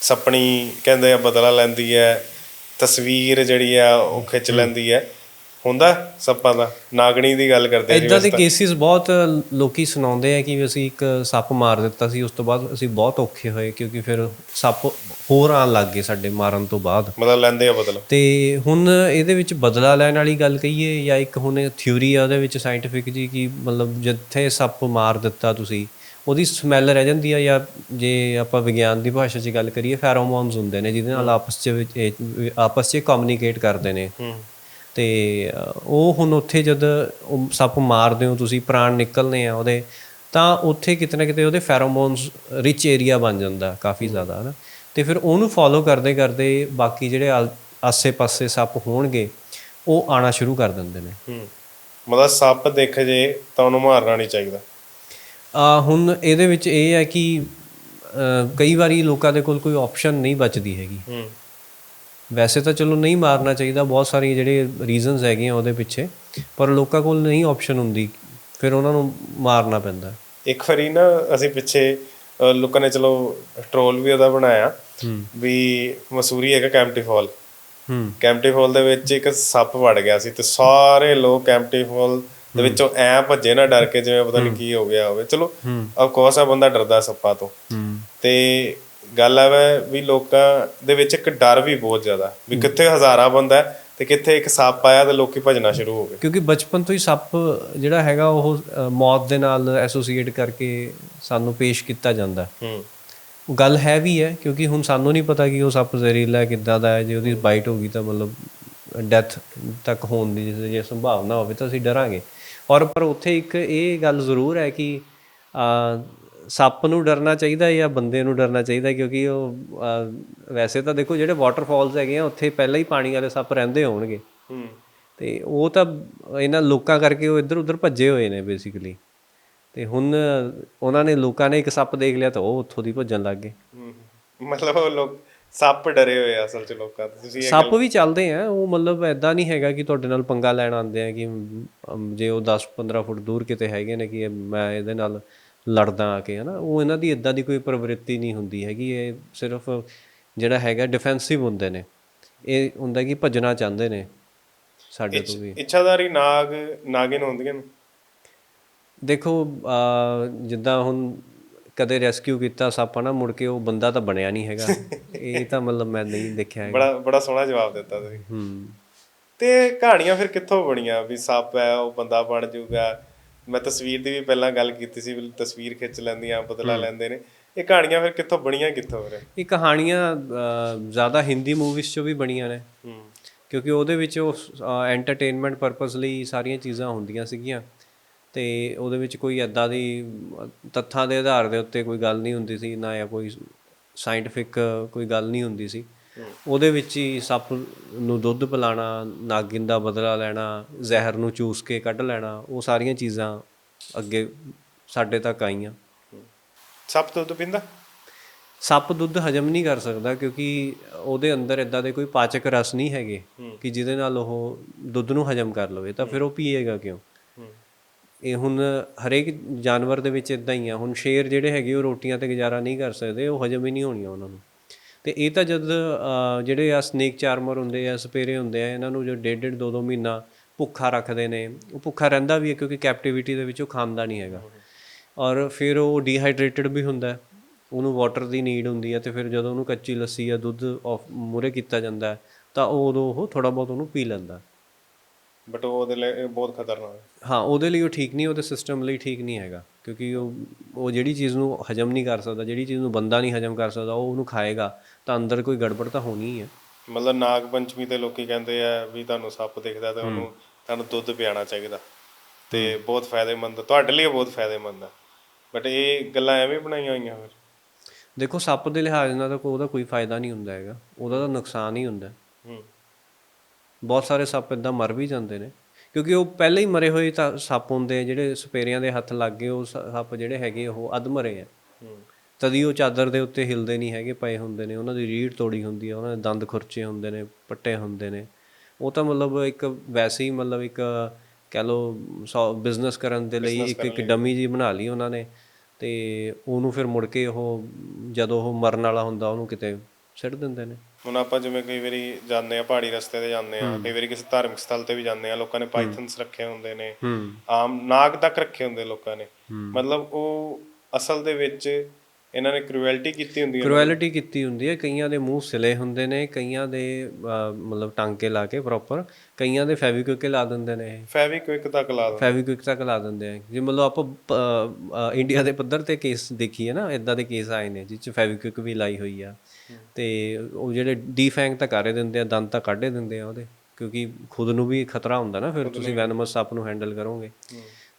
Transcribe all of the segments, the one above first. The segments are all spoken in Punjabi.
ਸੱਪਣੀ ਕਹਿੰਦੇ ਆ ਬਦਲਾ ਲੈਂਦੀ ਹੈ ਤਸਵੀਰ ਜਿਹੜੀ ਆ ਉਹ ਖਿੱਚ ਲੈਂਦੀ ਹੈ। ਹੁੰਦਾ ਸੱਪਾਂ ਦਾ? ਨਾਗਣੀ ਦੀ ਗੱਲ ਕਰਦੇ ਸੀ ਇਦਾਂ ਦੇ ਕੇਸਿਸ ਬਹੁਤ ਲੋਕੀ ਸੁਣਾਉਂਦੇ ਆ ਕਿ ਵੀ ਅਸੀਂ ਇੱਕ ਸੱਪ ਮਾਰ ਦਿੱਤਾ ਸੀ ਉਸ ਤੋਂ ਬਾਅਦ ਅਸੀਂ ਬਹੁਤ ਔਖੇ ਹੋਏ ਕਿਉਂਕਿ ਫਿਰ ਸੱਪ ਹੋਰ ਆਉਣ ਲੱਗ ਗਏ ਸਾਡੇ ਮਾਰਨ ਤੋਂ ਬਾਅਦ। ਮਤਲਬ ਲੈਂਦੇ ਆ ਬਦਲ। ਤੇ ਹੁਣ ਇਹਦੇ ਵਿੱਚ ਬਦਲਾ ਲੈਣ ਵਾਲੀ ਗੱਲ ਕਹੀਏ ਜਾਂ ਇੱਕ ਹੁਣ ਥਿਊਰੀ ਆ ਉਹਦੇ ਵਿੱਚ ਸਾਇੰਟਿਫਿਕ ਜੀ ਕਿ ਮਤਲਬ ਜਿੱਥੇ ਸੱਪ ਮਾਰ ਦਿੱਤਾ ਤੁਸੀਂ ਉਹਦੀ ਸਮੈਲ ਰਹਿ ਜਾਂਦੀ ਆ ਜਾਂ ਜੇ ਆਪਾਂ ਵਿਗਿਆਨ ਦੀ ਭਾਸ਼ਾ 'ਚ ਗੱਲ ਕਰੀਏ ਫੈਰੋਮੋਨਸ ਹੁੰਦੇ ਨੇ ਜਿਹਦੇ ਨਾਲ ਆਪਸ 'ਚ ਆਪਸ 'ਚ ਕਮਿਊਨੀਕੇਟ ਕਰਦੇ ਨੇ। ਤੇ ਉਹ ਹੁਣ ਉੱਥੇ ਜਦ ਸੱਪ ਮਾਰਦੇ ਹੋ ਤੁਸੀਂ ਪ੍ਰਾਣ ਨਿਕਲਨੇ ਆ ਉਹਦੇ ਤਾਂ ਉੱਥੇ ਕਿਤੇ ਨਾ ਕਿਤੇ ਉਹਦੇ ਫੈਰੋਮੋਨਸ ਰਿਚ ਏਰੀਆ ਬਣ ਜਾਂਦਾ ਕਾਫੀ ਜ਼ਿਆਦਾ ਹਨਾ। ਤੇ ਫਿਰ ਉਹਨੂੰ ਫੋਲੋ ਕਰਦੇ ਕਰਦੇ ਬਾਕੀ ਜਿਹੜੇ ਆਸੇ-ਪਾਸੇ ਸੱਪ ਹੋਣਗੇ ਉਹ ਆਣਾ ਸ਼ੁਰੂ ਕਰ ਦਿੰਦੇ ਨੇ। ਹੂੰ। ਮਤਲਬ ਸੱਪ ਦੇਖ ਜੇ ਤਾਂ ਉਹਨੂੰ ਮਾਰਨਾ ਨਹੀਂ ਚਾਹੀਦਾ। ਆ ਹੁਣ ਇਹਦੇ ਵਿੱਚ ਇਹ ਹੈ ਕਿ ਕਈ ਵਾਰੀ ਲੋਕਾਂ ਦੇ ਕੋਲ ਕੋਈ ਆਪਸ਼ਨ ਨਹੀਂ ਬਚਦੀ ਹੈਗੀ। ਹੂੰ। ਵੈਸੇ ਤਾਂ ਚਲੋ ਨਹੀਂ ਮਾਰਨਾ ਚਾਹੀਦਾ ਬਹੁਤ ਸਾਰੀ ਜਿਹੜੇ ਰੀਜ਼ਨਸ ਹੈਗੇ ਆ ਉਹਦੇ ਪਿੱਛੇ ਪਰ ਲੋਕਾਂ ਕੋਲ ਨਹੀਂ ਆਪਸ਼ਨ ਹੁੰਦੀ ਫਿਰ ਉਹਨਾਂ ਨੂੰ ਮਾਰਨਾ ਪੈਂਦਾ। ਇੱਕ ਵਾਰੀ ਨਾ ਅਸੀਂ ਪਿੱਛੇ ਲੋਕਾਂ ਨੇ ਚਲੋ ਟ੍ਰੋਲ ਵੀ ਉਹਦਾ ਬਣਾਇਆ ਵੀ ਮਸੂਰੀ ਹੈਗਾ ਕੈਂਪਟੀ ਫਾਲ ਹੂੰ। ਕੈਂਪਟੀ ਫਾਲ ਦੇ ਵਿੱਚ ਇੱਕ ਸੱਪ ਵੜ ਗਿਆ ਸੀ ਤੇ ਸਾਰੇ ਲੋਕ ਕੈਂਪਟੀ ਫਾਲ ਦੇ ਵਿੱਚੋਂ ਐ ਭੱਜੇ ਨਾ ਡਰ ਕੇ ਜਿਵੇਂ ਪਤਾ ਨਹੀਂ ਕੀ ਹੋ ਗਿਆ ਹੋਵੇ। ਚਲੋ ਆਫ ਕੋਰਸ ਆ ਬੰਦਾ ਡਰਦਾ ਸੱਪਾਂ ਤੋਂ। ਤੇ ਗੱਲ ਆ ਵਾ ਲੋਕਾਂ ਦੇ ਵਿੱਚ ਇੱਕ ਡਰ ਵੀ ਬਹੁਤ ਜ਼ਿਆਦਾ ਵੀ ਕਿੱਥੇ ਹਜ਼ਾਰਾਂ ਬੰਦਾ ਹੈ ਤੇ ਕਿੱਥੇ ਇੱਕ ਸੱਪ ਆਇਆ ਤੇ ਲੋਕੀ ਭੱਜਣਾ ਸ਼ੁਰੂ ਹੋ ਗਏ। ਕਿਉਂਕਿ ਬਚਪਨ ਤੋਂ ਹੀ ਸੱਪ ਜਿਹੜਾ ਹੈਗਾ ਉਹ ਮੌਤ ਦੇ ਨਾਲ ਐਸੋਸੀਏਟ ਕਰਕੇ ਸਾਨੂੰ ਪੇਸ਼ ਕੀਤਾ ਜਾਂਦਾ ਹੂੰ। ਗੱਲ ਹੈ ਵੀ ਹੈ ਕਿਉਂਕਿ ਹੁਣ ਸਾਨੂੰ ਨਹੀਂ ਪਤਾ ਕਿ ਉਹ ਸੱਪ ਜ਼ਹਿਰੀਲਾ ਕਿੱਦਾਂ ਦਾ ਹੈ ਜੇ ਉਹਦੀ ਬਾਈਟ ਹੋ ਗਈ ਤਾਂ ਮਤਲਬ ਡੈਥ ਤੱਕ ਹੋਣ ਦੀ ਜੇ ਸੰਭਾਵਨਾ ਹੋਵੇ ਤਾਂ ਅਸੀਂ ਡਰਾਂਗੇ। ਔਰ ਪਰ ਉੱਥੇ ਇੱਕ ਇਹ ਗੱਲ ਜ਼ਰੂਰ ਹੈ ਕਿ ਆ ਸੱਪ ਨੂੰ ਡਰਨਾ ਚਾਹੀਦਾ ਜਾਂ ਬੰਦੇ ਨੂੰ ਡਰਨਾ ਚਾਹੀਦਾ ਕਿਉਂਕਿ ਉਹ ਵੈਸੇ ਤਾਂ ਦੇਖੋ ਜਿਹੜੇ ਵਾਟਰਫਾਲਸ ਹੈਗੇ ਆ ਉੱਥੇ ਪਹਿਲਾਂ ਹੀ ਪਾਣੀ ਵਾਲੇ ਸੱਪ ਰਹਿੰਦੇ ਹੋਣਗੇ। ਹੂੰ। ਤੇ ਉਹ ਤਾਂ ਇਹਨਾਂ ਲੋਕਾਂ ਕਰਕੇ ਉਹ ਇੱਧਰ ਉੱਧਰ ਭੱਜੇ ਹੋਏ ਨੇ ਬੇਸਿਕਲੀ ਤੇ ਹੁਣ ਉਹਨਾਂ ਨੇ ਲੋਕਾਂ ਨੇ ਇੱਕ ਸੱਪ ਦੇਖ ਲਿਆ ਤਾਂ ਉਹ ਉੱਥੋਂ ਦੀ ਭੱਜਣ ਲੱਗ ਗਏ। ਹੂੰ। ਮਤਲਬ ਉਹ ਲੋਕ ਸੱਪ ਡਰੇ ਹੋਏ ਆ ਅਸਲ ਚ ਲੋਕਾਂ ਤੋਂ। ਤੁਸੀਂ ਇਹ ਸੱਪ ਵੀ ਚੱਲਦੇ ਆ ਉਹ ਮਤਲਬ ਐਦਾਂ ਨਹੀਂ ਹੈਗਾ ਕਿ ਤੁਹਾਡੇ ਨਾਲ ਪੰਗਾ ਲੈਣ ਆਉਂਦੇ ਆ ਕਿ ਅਮ, ਜੇ ਉਹ 10-15 ਫੁੱਟ ਦੂਰ ਕਿਤੇ ਹੈਗੇ ਨੇ ਕਿ ਇਹ ਮੈਂ ਇਹਦੇ ਨਾਲ ਲੜਦਾ ਆ ਕੇ ਹਨਾ? ਉਹ ਇਹਨਾਂ ਦੀ ਇਦਾਂ ਦੀ ਕੋਈ ਪ੍ਰਵਿਰਤੀ ਨਹੀਂ ਹੁੰਦੀ ਹੈਗੀ ਇਹ ਸਿਰਫ ਜਿਹੜਾ ਹੈਗਾ ਡਿਫੈਂਸਿਵ ਹੁੰਦੇ ਨੇ। ਇਹ ਹੁੰਦਾ ਕਿ ਭੱਜਣਾ ਚਾਹੁੰਦੇ ਨੇ ਸਾਡੇ ਤੋਂ ਵੀ। ਇੱਛਾਦਾਰੀ ਨਾਗ ਨਾਗਿਨ ਹੁੰਦੀਆਂ ਨੇ? ਦੇਖੋ ਅਹ ਜਿੱਦਾਂ ਹੁਣ ਕਦੇ ਰੈਸਕਿਊ ਕੀਤਾ ਸੱਪ ਨਾ ਮੁੜ ਕੇ ਉਹ ਬੰਦਾ ਤਾਂ ਬਣਿਆ ਨਹੀਂ ਹੈਗਾ। ਇਹ ਤਾਂ ਮਤਲਬ ਮੈਂ ਨਹੀਂ ਦੇਖਿਆ ਹੈਗਾ। ਬੜਾ ਬੜਾ ਸੋਹਣਾ ਜਵਾਬ ਦਿੱਤਾ ਤੁਸੀਂ। ਹੂੰ। ਤੇ ਕਹਾਣੀਆਂ ਫਿਰ ਕਿੱਥੋਂ ਬਣੀਆਂ? ਵੀ ਸੱਪ ਹੈ ਉਹ ਬੰਦਾ ਬਣ ਜਾਊਗਾ ਮੈਂ ਤਸਵੀਰ ਦੀ ਵੀ ਪਹਿਲਾਂ ਗੱਲ ਕੀਤੀ ਸੀ ਵੀ ਤਸਵੀਰ ਖਿੱਚ ਲੈਂਦੀਆਂ ਬਦਲਾ ਲੈਂਦੇ ਨੇ। ਇਹ ਕਹਾਣੀਆਂ ਫਿਰ ਕਿੱਥੋਂ ਬਣੀਆਂ ਕਿੱਥੋਂ ਫਿਰ? ਇਹ ਕਹਾਣੀਆਂ ਜ਼ਿਆਦਾ ਹਿੰਦੀ ਮੂਵੀਜ਼ 'ਚੋਂ ਵੀ ਬਣੀਆਂ ਨੇ। ਹੂੰ। ਕਿਉਂਕਿ ਉਹਦੇ ਵਿੱਚ ਉਹ ਐਂਟਰਟੇਨਮੈਂਟ ਪਰਪਸ ਲਈ ਸਾਰੀਆਂ ਚੀਜ਼ਾਂ ਹੁੰਦੀਆਂ ਸੀਗੀਆਂ। ਤੇ ਉਹਦੇ ਵਿੱਚ ਕੋਈ ਐਦਾਂ ਦੀ ਤੱਥਾਂ ਦੇ ਆਧਾਰ ਦੇ ਉੱਤੇ ਕੋਈ ਗੱਲ ਨਹੀਂ ਹੁੰਦੀ ਸੀ ਨਾ ਜਾਂ ਕੋਈ ਸਾਇੰਟਿਫਿਕ ਕੋਈ ਗੱਲ ਨਹੀਂ ਹੁੰਦੀ ਸੀ। ਉਹਦੇ ਵਿੱਚ ਹੀ ਸੱਪ ਨੂੰ ਦੁੱਧ ਪਿਲਾਣਾ ਨਾਗਿਨ ਦਾ ਬਦਲਾ ਲੈਣਾ ਜ਼ਹਿਰ ਨੂੰ ਚੂਸ ਕੇ ਕੱਢ ਲੈਣਾ ਉਹ ਸਾਰੀਆਂ ਚੀਜ਼ਾਂ ਅੱਗੇ ਸਾਡੇ ਤੱਕ ਆਈਆਂ। ਸੱਪ ਦੁੱਧ ਪੀਂਦਾ? ਸੱਪ ਦੁੱਧ ਹਜਮ ਨਹੀਂ ਕਰ ਸਕਦਾ ਕਿਉਂਕਿ ਉਹਦੇ ਅੰਦਰ ਇਦਾਂ ਦੇ ਕੋਈ ਪਾਚਕ ਰਸ ਨਹੀਂ ਹੈਗੇ ਕਿ ਜਿਹਦੇ ਨਾਲ ਉਹ ਦੁੱਧ ਨੂੰ ਹਜਮ ਕਰ ਲਵੇ ਤਾਂ ਫਿਰ ਉਹ ਪੀਏਗਾ ਕਿਉਂ? ਇਹ ਹੁਣ ਹਰੇਕ ਜਾਨਵਰ ਦੇ ਵਿੱਚ ਇਦਾਂ ਹੀ ਆ। ਹੁਣ ਸ਼ੇਰ ਜਿਹੜੇ ਹੈਗੇ ਉਹ ਰੋਟੀਆਂ ਤੇ ਗੁਜ਼ਾਰਾ ਨਹੀਂ ਕਰ ਸਕਦੇ, ਉਹ ਹਜਮ ਹੀ ਨਹੀਂ ਹੋਣੀਆਂ ਉਹਨਾਂ ਨੂੰ। ਤੇ ਇਹ ਤਾਂ ਜਦ ਜਿਹੜੇ ਆ ਸਨੇਕ ਚਾਰਮਰ ਹੁੰਦੇ ਆ, ਸਪੇਰੇ ਹੁੰਦੇ ਆ, ਇਹਨਾਂ ਨੂੰ ਜੋ ਡੇਢ ਡੇਢ ਦੋ ਦੋ ਮਹੀਨਾ ਭੁੱਖਾ ਰੱਖਦੇ ਨੇ। ਉਹ ਭੁੱਖਾ ਰਹਿੰਦਾ ਵੀ ਹੈ ਕਿਉਂਕਿ ਕੈਪਟੀਵਿਟੀ ਦੇ ਵਿੱਚ ਉਹ ਖਾਂਦਾ ਨਹੀਂ ਹੈਗਾ। ਔਰ ਫਿਰ ਉਹ ਡੀਹਾਈਡਰੇਟਡ ਵੀ ਹੁੰਦਾ ਉਹਨੂੰ ਵਾਟਰ ਦੀ ਨੀਡ ਹੁੰਦੀ ਹੈ ਤੇ ਫਿਰ ਜਦੋਂ ਉਹਨੂੰ ਕੱਚੀ ਲੱਸੀ ਜਾਂ ਦੁੱਧ ਮੂਰੇ ਕੀਤਾ ਜਾਂਦਾ ਤਾਂ ਉਹ ਉਦੋਂ ਉਹ ਥੋੜਾ ਬਹੁਤ ਉਹਨੂੰ ਪੀ ਲੈਂਦਾ ਬਟ ਉਹ ਉਹਦੇ ਲਈ ਬਹੁਤ ਖਤਰਨਾਕ ਹੈ। ਹਾਂ ਉਹਦੇ ਲਈ ਉਹ ਠੀਕ ਨਹੀਂ ਉਹਦੇ ਸਿਸਟਮ ਲਈ ਠੀਕ ਨਹੀਂ ਹੈਗਾ। ਕਿਉਂਕਿ ਉਹ ਉਹ ਜਿਹੜੀ ਚੀਜ਼ ਨੂੰ ਹਜਮ ਨਹੀਂ ਕਰ ਸਕਦਾ ਜਿਹੜੀ ਚੀਜ਼ ਨੂੰ ਬੰਦਾ ਨਹੀਂ ਹਜਮ ਕਰ ਸਕਦਾ ਉਹ ਉਹਨੂੰ ਖਾਏਗਾ। ਤਾਂ ਅੰਦਰ ਕੋਈ ਗੜਬੜ ਤਾਂ ਹੋਣੀ ਹੀ ਹੈ। ਮਤਲਬ ਨਾਗ ਪੰਚਮੀ ਤੇ ਲੋਕੀ ਕਹਿੰਦੇ ਆ ਵੀ ਤੁਹਾਨੂੰ ਸੱਪ ਦਿਖਦਾ ਤਾਂ ਉਹਨੂੰ ਤੁਹਾਨੂੰ ਦੁੱਧ ਪਿਆਣਾ ਚਾਹੀਦਾ। ਤੇ ਬਹੁਤ ਫਾਇਦੇਮੰਦ ਤੁਹਾਡੇ ਲਈ ਬਹੁਤ ਫਾਇਦੇਮੰਦ ਆ। ਬਟ ਇਹ ਗੱਲਾਂ ਐਵੇਂ ਬਣਾਈਆਂ ਹੋਈਆਂ ਫਿਰ। ਦੇਖੋ ਸੱਪ ਦੇ ਲਿਹਾਜ਼ ਨਾਲ ਤਾਂ ਕੋਈ ਉਹਦਾ ਕੋਈ ਫਾਇਦਾ ਨਹੀਂ ਹੁੰਦਾ ਹੈਗਾ। ਉਹਦਾ ਤਾਂ ਨੁਕਸਾਨ ਹੀ ਹੁੰਦਾ। ਹੂੰ। ਬਹੁਤ ਸਾਰੇ ਸੱਪ ਇਦਾਂ ਮਰ ਵੀ ਜਾਂਦੇ ਨੇ। ਕਿਉਂਕਿ ਉਹ ਪਹਿਲਾਂ ਹੀ ਮਰੇ ਹੋਏ ਤਾਂ ਸੱਪ ਹੁੰਦੇ ਆ ਜਿਹੜੇ ਸਪੇਰਿਆਂ ਦੇ ਹੱਥ ਲੱਗ ਗਏ ਉਹ ਸੱਪ ਜਿਹੜੇ ਹੈਗੇ ਉਹ ਅੱਧ ਮਰੇ ਆ। ਹੂੰ। ਤਦੀ ਉਹ ਚਾਦਰ ਦੇ ਉੱਤੇ ਹਿਲਦੇ ਨਹੀਂ ਹੈਗੇ ਪਏ ਹੁੰਦੇ ਨੇ। ਉਹਨਾਂ ਦੀ ਰੀੜ ਤੋੜੀ ਹੁੰਦੀ ਹੈ ਉਹਨਾਂ ਦੇ ਦੰਦ ਖੁਰਚੇ ਹੁੰਦੇ ਨੇ ਪੱਟੇ ਹੁੰਦੇ ਨੇ। ਉਹ ਤਾਂ ਮਤਲਬ ਇੱਕ ਵੈਸੇ ਹੀ ਮਤਲਬ ਇੱਕ ਕਹਿ ਲੋ ਬਿਜ਼ਨਸ ਕਰਨ ਦੇ ਲਈ ਇੱਕ ਇੱਕ ਡਮੀ ਜੀ ਬਣਾ ਲਈ ਉਹਨਾਂ ਨੇ। ਤੇ ਉਹਨੂੰ ਫਿਰ ਮੁੜ ਕੇ ਉਹ ਜਦੋਂ ਉਹ ਮਰਨ ਵਾਲਾ ਹੁੰਦਾ ਉਹਨੂੰ ਕਿਤੇ ਸਿੱਟ ਦਿੰਦੇ ਨੇ। ਹੁਣ ਆਪਾਂ ਜਿਵੇਂ ਕਈ ਵਾਰੀ ਜਾਂਦੇ ਆ ਪਹਾੜੀ ਰਸਤੇ ਤੇ ਜਾਂਦੇ ਆ ਕਈ ਵਾਰੀ ਕਿਸੇ ਧਾਰਮਿਕ ਸਥਲ ਤੇ ਵੀ ਜਾਂਦੇ ਆ ਲੋਕਾਂ ਨੇ ਪਾਈਥਨਸ ਰੱਖੇ ਹੁੰਦੇ ਨੇ ਆਮ ਨਾਗ ਤੱਕ ਰੱਖੇ ਹੁੰਦੇ ਲੋਕਾਂ ਨੇ। ਮਤਲਬ ਉਹ ਅਸਲ ਦੇ ਵਿੱਚ ਇਹਨਾਂ ਨੇ ਕ੍ਰੂਐਲਿਟੀ ਕੀਤੀ ਹੁੰਦੀ ਹੈ ਕ੍ਰੂਐਲਿਟੀ ਕੀਤੀ ਹੁੰਦੀ ਹੈ ਕਈਆਂ ਦੇ ਮੂੰਹ ਸਿਲੇ ਹੁੰਦੇ ਨੇ ਕਈਆਂ ਦੇ ਮਤਲਬ ਟਾਂਕੇ ਲਾ ਕੇ ਪ੍ਰੋਪਰ ਕਈਆਂ ਦੇ ਫੈਵਿਕਵਿਕ ਲਾ ਦਿੰਦੇ ਨੇ ਫੈਵਿਕਵਿਕ ਤੱਕ ਲਾ ਦਿੰਦੇ। ਫੈਵਿਕਵਿਕ ਤੱਕ ਲਾ ਦਿੰਦੇ ਆ। ਜੇ ਮਤਲਬ ਆਪਾਂ ਇੰਡੀਆ ਦੇ ਪੱਧਰ ਤੇ ਕੇਸ ਦੇਖੀਏ ਨਾ ਇਦਾਂ ਦੇ ਕੇਸ ਆਏ ਨੇ ਜਿਸ ਚ ਫੈਵਿਕਵਿਕ ਵੀ ਲਾਈ ਹੋਈ ਆ। ਤੇ ਉਹ ਜਿਹੜੇ ਡੀਫੈਂਗ ਤਾਂ ਕਰ ਹੀ ਦਿੰਦੇ ਆ ਦੰਦ ਤਾਂ ਕੱਢ ਹੀ ਦਿੰਦੇ ਆ ਉਹਦੇ ਕਿਉਂਕਿ ਖੁਦ ਨੂੰ ਵੀ ਖਤਰਾ ਹੁੰਦਾ ਨਾ ਫਿਰ ਤੁਸੀਂ ਵੈਨਮਸ ਸੱਪ ਨੂੰ ਹੈਂਡਲ ਕਰੋਗੇ।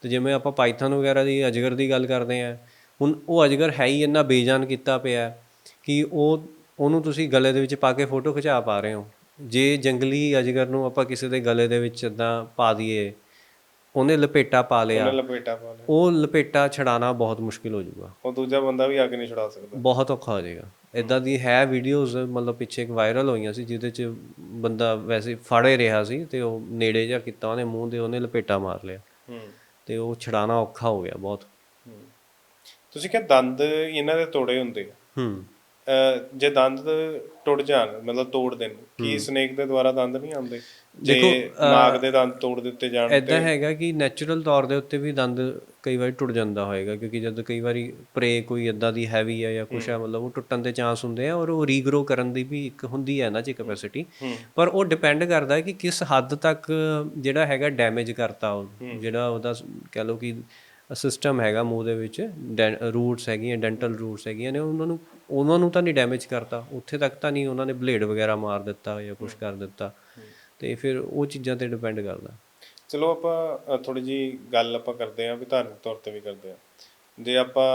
ਤੇ ਜਿਵੇਂ ਆਪਾਂ ਪਾਈਥਨ ਵਗੈਰਾ ਦੀ ਅਜਗਰ ਦੀ ਗੱਲ ਕਰਦੇ ਆ ਹੁਣ ਉਹ ਅਜਗਰ ਹੈ ਹੀ ਇੰਨਾ ਬੇਜਾਨ ਕੀਤਾ ਪਿਆ ਕਿ ਉਹ ਉਹਨੂੰ ਤੁਸੀਂ ਗਲੇ ਦੇ ਵਿੱਚ ਪਾ ਕੇ ਫੋਟੋ ਖਿਚਾ ਪਾ ਰਹੇ ਹੋ। ਜੇ ਜੰਗਲੀ ਅਜਗਰ ਨੂੰ ਆਪਾਂ ਕਿਸੇ ਦੇ ਗਲੇ ਦੇ ਵਿੱਚ ਇਦਾਂ ਪਾ ਦਈਏ ਉਹਨੇ ਲਪੇਟਾ ਪਾ ਲਿਆ। ਉਹਨਾਂ ਲਪੇਟਾ ਪਾ ਲਿਆ। ਉਹ ਲਪੇਟਾ ਛਡਾਣਾ ਬਹੁਤ ਮੁਸ਼ਕਿਲ ਹੋ ਜਾਊਗਾ। ਉਹ ਦੂਜਾ ਬੰਦਾ ਵੀ ਆ ਕੇ ਨਹੀਂ ਛੁਡਾ ਸਕਦਾ। ਬਹੁਤ ਔਖਾ ਹੋ ਜਾਏਗਾ। ਇਦਾਂ ਦੀ ਹੈ ਵੀਡੀਓਜ਼ ਮਤਲਬ ਪਿੱਛੇ ਇੱਕ ਵਾਇਰਲ ਹੋਈਆਂ ਸੀ ਜਿਹਦੇ ਚ ਬੰਦਾ ਵੈਸੇ ਫੜੇ ਰਿਹਾ ਸੀ ਤੇ ਉਹ ਨੇੜੇ ਜਿਹਾ ਕੀਤਾ ਉਹਨੇ ਮੂੰਹ ਦੇ ਉਹਨੇ ਲਪੇਟਾ ਮਾਰ ਲਿਆ। ਹੂੰ। ਤੇ ਉਹ ਛਡਾਣਾ ਔਖਾ ਹੋ ਗਿਆ ਬਹੁਤ। ਤੁਸੀਂ ਕਿਹਾ ਦੰਦ ਇਹਨਾਂ ਦੇ ਤੋੜੇ ਹੁੰਦੇ ਆ। ਹੂੰ। ਜੇ ਦੰਦ ਟੁੱਟ ਜਾਣ ਮਤਲਬ ਤੋੜ ਦੇਣ ਕੀ ਸਨੇਕ ਦੇ ਦੁਆਰਾ ਦੰਦ ਨਹੀਂ ਆਉਂਦੇ? ਜੇ ਨਾਗ ਦੇ ਦੰਦ ਤੋੜ ਦਿੱਤੇ ਜਾਣ ਐਦਾਂ ਹੈਗਾ ਕਿ ਨੈਚੁਰਲ ਤੌਰ ਦੇ ਉੱਤੇ ਵੀ ਦੰਦ ਕਈ ਵਾਰੀ ਟੁੱਟ ਜਾਂਦਾ ਹੋਏਗਾ ਕਿਉਂਕਿ ਜਦ ਕਈ ਵਾਰੀ ਪ੍ਰੇ ਕੋਈ ਇਦਾਂ ਦੀ ਹੈਵੀ ਹੈ ਜਾਂ ਕੁਛ ਹੈ। ਮਤਲਬ ਉਹ ਟੁੱਟਣ ਦੇ ਚਾਂਸ ਹੁੰਦੇ ਆ ਔਰ ਉਹ ਰੀਗਰੋ ਕਰਨ ਦੀ ਵੀ ਇੱਕ ਹੁੰਦੀ ਹੈ ਨਾ ਚ ਕੈਪੈਸਿਟੀ ਪਰ ਉਹ ਡਿਪੈਂਡ ਕਰਦਾ ਹੈ ਕਿ ਕਿਸ ਹੱਦ ਤੱਕ ਜਿਹੜਾ ਹੈਗਾ ਡੈਮੇਜ ਕਰਤਾ ਉਹ ਜਿਹੜਾ ਉਹਦਾ ਕਹਿ ਲਓ ਕਿ ਸਿਸਟਮ ਹੈਗਾ ਮੂੰਹ ਦੇ ਵਿੱਚ ਰੂਟਸ ਹੈਗੀਆਂ ਡੈਂਟਲ ਰੂਟਸ ਹੈਗੀਆਂ ਨੇ ਉਹਨਾਂ ਨੂੰ ਉਹਨਾਂ ਨੂੰ ਤਾਂ ਨਹੀਂ ਡੈਮੇਜ ਕਰਤਾ। ਉੱਥੇ ਤੱਕ ਤਾਂ ਨਹੀਂ ਉਹਨਾਂ ਨੇ ਬਲੇਡ ਵਗੈਰਾ ਮਾਰ ਦਿੱਤਾ ਜਾਂ ਕੁਝ ਕਰ ਦਿੱਤਾ। ਤੇ ਫਿਰ ਉਹ ਚੀਜ਼ਾਂ ਤੇ ਡਿਪੈਂਡ ਕਰਦਾ। ਚਲੋ ਆਪਾਂ ਥੋੜੀ ਜੀ ਗੱਲ ਆਪਾਂ ਕਰਦੇ ਆਂ ਵੀ ਧਾਰਮਿਕ ਤੌਰ ਤੇ ਵੀ ਕਰਦੇ ਆਂ ਜੇ ਆਪਾਂ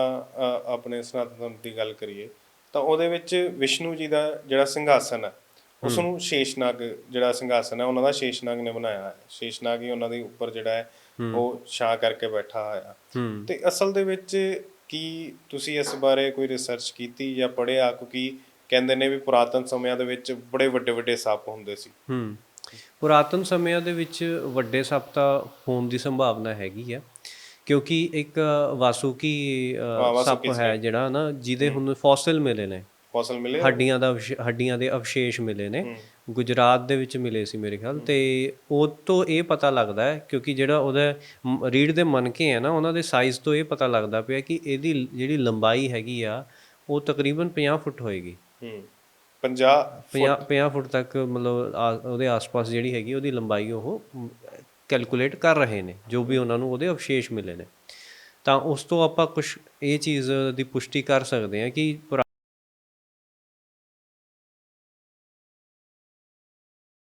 ਆਪਣੇ ਸਨਾਤਨ ਧਰਮ ਦੀ ਗੱਲ ਕਰੀਏ ਤਾਂ ਉਹਦੇ ਵਿੱਚ ਵਿਸ਼ਨੂੰ ਜੀ ਦਾ ਜਿਹੜਾ ਸਿੰਘਾਸਨ ਹੈ। ਉਸ ਨੂੰ ਸ਼ੇਸ਼ਨਾਗ ਜਿਹੜਾ ਸਿੰਘਾਸਨ ਹੈ ਉਹਨਾਂ ਦਾ ਸ਼ੇਸ਼ਨਾਗ ਨੇ ਬਣਾਇਆ ਹੈ। ਸ਼ੇਸ਼ਨਾਗ ਹੀ ਉਹਨਾਂ ਦੇ ਉੱਪਰ ਜਿਹੜਾ ਹੈ ਉਹ ਛਾਂ ਕਰਕੇ ਬੈਠਾ ਹੋਇਆ। ਤੇ ਅਸਲ ਦੇ ਵਿੱਚ ਕੀ ਤੁਸੀਂ ਇਸ ਬਾਰੇ ਕੋਈ ਰਿਸਰਚ ਕੀਤੀ ਜਾਂ ਪੜ੍ਹਿਆ? ਕਿਉਂਕਿ ਕਹਿੰਦੇ ਨੇ ਵੀ ਪੁਰਾਤਨ ਸਮਿਆਂ ਦੇ ਵਿੱਚ ਬੜੇ ਵੱਡੇ ਵੱਡੇ ਸੱਪ ਹੁੰਦੇ ਸੀ। ਹੂੰ। ਪੁਰਾਤਨ ਸਮਿਆਂ ਦੇ ਵਿੱਚ ਵੱਡੇ ਸੱਪ ਤਾਂ ਹੋਣ ਦੀ ਸੰਭਾਵਨਾ ਹੈਗੀ ਆ। ਕਿਉਂਕਿ ਇੱਕ ਵਾਸੂਕੀ ਸੱਪ ਹੈ ਜਿਹੜਾ ਨਾ ਜਿਹਦੇ ਹੁਣ ਫੋਸਿਲ ਮਿਲੇ ਨੇ। ਫਸਲ ਮਿਲੇ ਹੱਡੀਆਂ ਦਾ ਹੱਡੀਆਂ ਦੇ ਅਵਸ਼ੇਸ਼ ਮਿਲੇ ਨੇ। ਗੁਜਰਾਤ ਦੇ ਵਿੱਚ ਮਿਲੇ ਸੀ ਮੇਰੇ ਖਿਆਲ ਤੇ ਉਹ ਤੋਂ ਇਹ ਪਤਾ ਲੱਗਦਾ ਹੈ ਕਿਉਂਕਿ ਜਿਹੜਾ ਉਹਦਾ ਰੀੜ ਦੇ ਮਨਕੇ ਹੈ ਨਾ ਉਹਨਾਂ ਦੇ ਸਾਈਜ਼ ਤੋਂ ਇਹ ਪਤਾ ਲੱਗਦਾ ਪਿਆ ਕਿ ਇਹਦੀ ਜਿਹੜੀ ਲੰਬਾਈ ਹੈਗੀ ਆ ਉਹ ਤਕਰੀਬਨ 50 ਫੁੱਟ ਹੋਏਗੀ। ਹੂੰ 50 50 50 ਫੁੱਟ ਤੱਕ ਮਤਲਬ ਉਹਦੇ ਆਸ-ਪਾਸ ਜਿਹੜੀ ਹੈਗੀ ਉਹਦੀ ਲੰਬਾਈ ਉਹ ਕੈਲਕੂਲੇਟ ਕਰ ਰਹੇ ਨੇ ਜੋ ਵੀ ਉਹਨਾਂ ਨੂੰ ਉਹਦੇ ਅਵਸ਼ੇਸ਼ ਮਿਲੇ ਨੇ। ਤਾਂ ਉਸ ਤੋਂ ਆਪਾਂ ਕੁਝ ਇਹ ਚੀਜ਼ ਦੀ ਪੁਸ਼ਟੀ ਕਰ ਸਕਦੇ ਹਾਂ ਕਿ ਪੁਰਾ